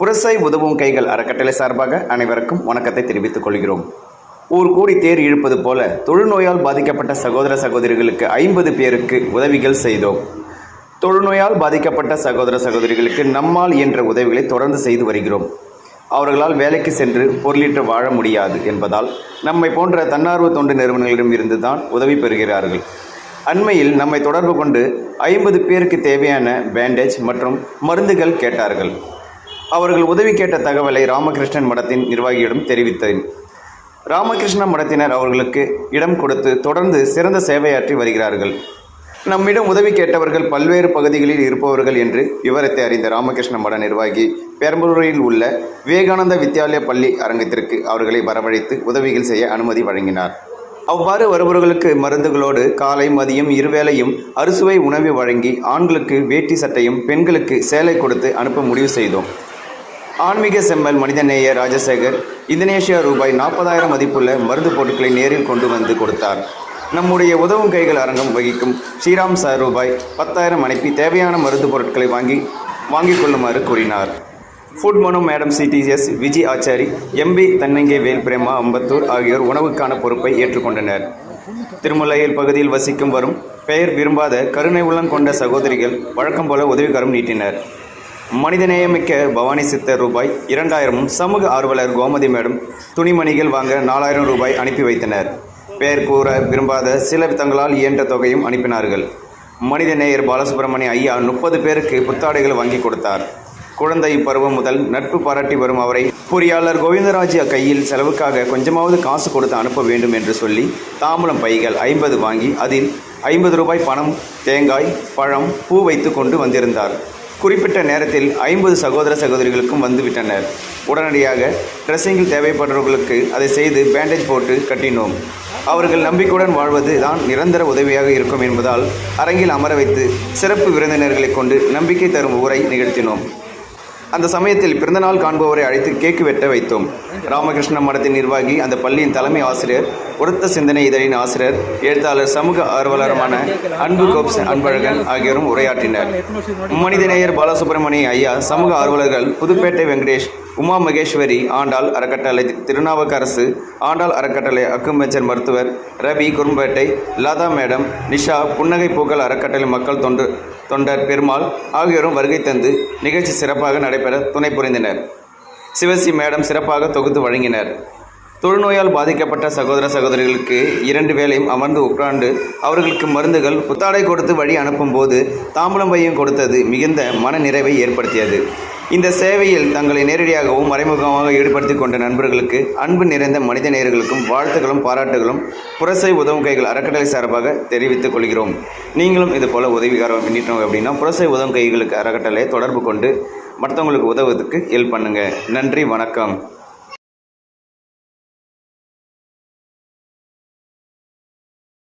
புரசை உதவும் கைகள் அறக்கட்டளை சார்பாக அனைவருக்கும் வணக்கத்தை தெரிவித்துக் கொள்கிறோம். ஊர் கூடி தேர் இழுப்பது போல தொழுநோயால் பாதிக்கப்பட்ட சகோதர சகோதரிகளுக்கு ஐம்பது பேருக்கு உதவிகள் செய்தோம். தொழுநோயால் பாதிக்கப்பட்ட சகோதர சகோதரிகளுக்கு நம்மால் என்ற உதவிகளை தொடர்ந்து செய்து வருகிறோம். அவர்களால் வேலைக்கு சென்று பொருளீற்று வாழ முடியாது என்பதால் நம்மை போன்ற தன்னார்வ தொண்டு நிறுவனங்களிடம் இருந்து தான் உதவி பெறுகிறார்கள். அண்மையில் நம்மை தொடர்பு கொண்டு ஐம்பது பேருக்கு தேவையான பேண்டேஜ் மற்றும் மருந்துகள் கேட்டார்கள். அவர்கள் உதவி கேட்ட தகவலை ராமகிருஷ்ணன் மடத்தின் நிர்வாகியிடம் தெரிவித்தேன். ராமகிருஷ்ண மடத்தினர் அவர்களுக்கு இடம் கொடுத்து தொடர்ந்து சிறந்த சேவையாற்றி வருகிறார்கள். நம்மிடம் உதவி கேட்டவர்கள் பல்வேறு பகுதிகளில் இருப்பவர்கள் என்று விவரத்தை அறிந்த ராமகிருஷ்ண மட நிர்வாகி பெரம்பலூரில் உள்ள விவேகானந்த வித்யாலய பள்ளி அரங்கத்திற்கு அவர்களை வரவழைத்து உதவிகள் செய்ய அனுமதி வழங்கினார். அவ்வாறு வருபவர்களுக்கு மருந்துகளோடு காலை மதியம் இருவேளையும் அறுசுவை உணவு வழங்கி ஆண்களுக்கு வேட்டி சட்டையும் பெண்களுக்கு சேலை கொடுத்து அனுப்ப முடிவு செய்தோம். ஆன்மீக செம்மல் மனிதநேய ராஜசேகர் இந்தோனேஷியா ரூபாய் நாற்பதாயிரம் மதிப்புள்ள மருந்து பொருட்களை நேரில் கொண்டு வந்து கொடுத்தார். நம்முடைய உதவும் கைகள் அரங்கம் வகிக்கும் ஸ்ரீராம் சார் ரூபாய் பத்தாயிரம் அனுப்பி தேவையான மருந்து பொருட்களை வாங்கி வாங்கிக் கொள்ளுமாறு கூறினார். ஃபுட் மனு madam CDS Viji Achari MP தன்னங்கே Vel Prema Ambattur ஆகியோர் உணவுக்கான பொறுப்பை ஏற்றுக்கொண்டனர். திருமலையில் பகுதியில் வசிக்கும் வரும் பெயர் விரும்பாத கருணை உள்ளம் கொண்ட சகோதரிகள் வழக்கம் போல உதவிகரம் நீட்டினர். மனிதநேயமிக்க பவானி சித்தர் ரூபாய் இரண்டாயிரமும் சமூக ஆர்வலர் கோமதி மேடம் துணிமணிகள் வாங்க நாலாயிரம் ரூபாய் அனுப்பி வைத்தனர். பெயர் கூற விரும்பாத சில தங்களால் இயன்ற தொகையும் அனுப்பினார்கள். மனிதநேயர் பாலசுப்ரமணிய ஐயா முப்பது பேருக்கு புத்தாடைகள் வாங்கி கொடுத்தார். குழந்தை பருவம் முதல் நட்பு பாராட்டி வரும் அவரை பொறியாளர் கோவிந்தராஜ் கையில் செலவுக்காக கொஞ்சமாவது காசு கொடுத்து அனுப்ப வேண்டும் என்று சொல்லி தாம்பூலம் பைகள் ஐம்பது வாங்கி அதில் ஐம்பது ரூபாய் பணம் தேங்காய் பழம் பூ வைத்து கொண்டு வந்திருந்தார். குறிப்பிட்ட நேரத்தில் ஐம்பது சகோதர சகோதரிகளுக்கும் வந்துவிட்டனர். உடனடியாக ட்ரெஸ்ஸிங்கில் தேவைப்படுறவர்களுக்கு அதை செய்து பேண்டேஜ் போட்டு கட்டினோம். அவர்கள் நம்பிக்கையுடன் வாழ்வது தான் நிரந்தர உதவியாக இருக்கும் என்பதால் அரங்கில் அமர வைத்து சிறப்பு விருந்தினர்களை கொண்டு நம்பிக்கை தரும் உரை நிகழ்த்தினோம். அந்த சமயத்தில் பிறந்தநாள் காண்பவரை அழைத்து கேக்கு வெட்ட வைத்தோம். ராமகிருஷ்ண மடத்தின் நிர்வாகி அந்த பள்ளியின் தலைமை ஆசிரியர் உரத்த சிந்தனை இதழின் ஆசிரியர் எழுத்தாளர் சமூக ஆர்வலருமான அன்பு கோப்ஸ் அன்பழகன் ஆகியோரும் உரையாற்றினர். மனிதநேயர் பாலசுப்ரமணிய ஐயா சமூக ஆர்வலர்கள் புதுப்பேட்டை வெங்கடேஷ் உமா மகேஸ்வரி ஆண்டாள் அறக்கட்டளை திருநாவுக்கரசு ஆண்டாள் அறக்கட்டளை அக்குமேச்சர் மருத்துவர் ரவி குறும்பேட்டை லதா மேடம் நிஷா புன்னகை பூக்கள் அறக்கட்டளை மக்கள் தொண்டு தொண்டர் பெருமாள் ஆகியோரும் வருகை தந்து நிகழ்ச்சி சிறப்பாக நடைபெற துணை புரிந்தனர். சிவசி மேடம் சிறப்பாக தொகுத்து வழங்கினர். தொழுநோயால் பாதிக்கப்பட்ட சகோதர சகோதரிகளுக்கு இரண்டு வேளையும் அமர்ந்து உட்கார்ந்து அவர்களுக்கு மருந்துகள் புத்தாடை கொடுத்து வழி அனுப்பும்போது தாம்பலம் பையும் கொடுத்தது மிகுந்த மன நிறைவை ஏற்படுத்தியது. இந்த சேவையில் தங்களை நேரடியாகவும் மறைமுகமாக ஈடுபடுத்தி கொண்ட நண்பர்களுக்கு அன்பு நிறைந்த மனித நேயர்களுக்கும் வாழ்த்துக்களும் பாராட்டுகளும் புரசை உதவும் கைகள் அறக்கட்டளை சார்பாக தெரிவித்துக் கொள்கிறோம். நீங்களும் இது போல உதவிகாரம் பண்ணிட்டோம் அப்படின்னா புரசை உதவும் கைகளுக்கு அறக்கட்டளை தொடர்பு கொண்டு மற்றவங்களுக்கு உதவுவதற்கு ஹெல்ப் பண்ணுங்கள் நன்றி வணக்கம்.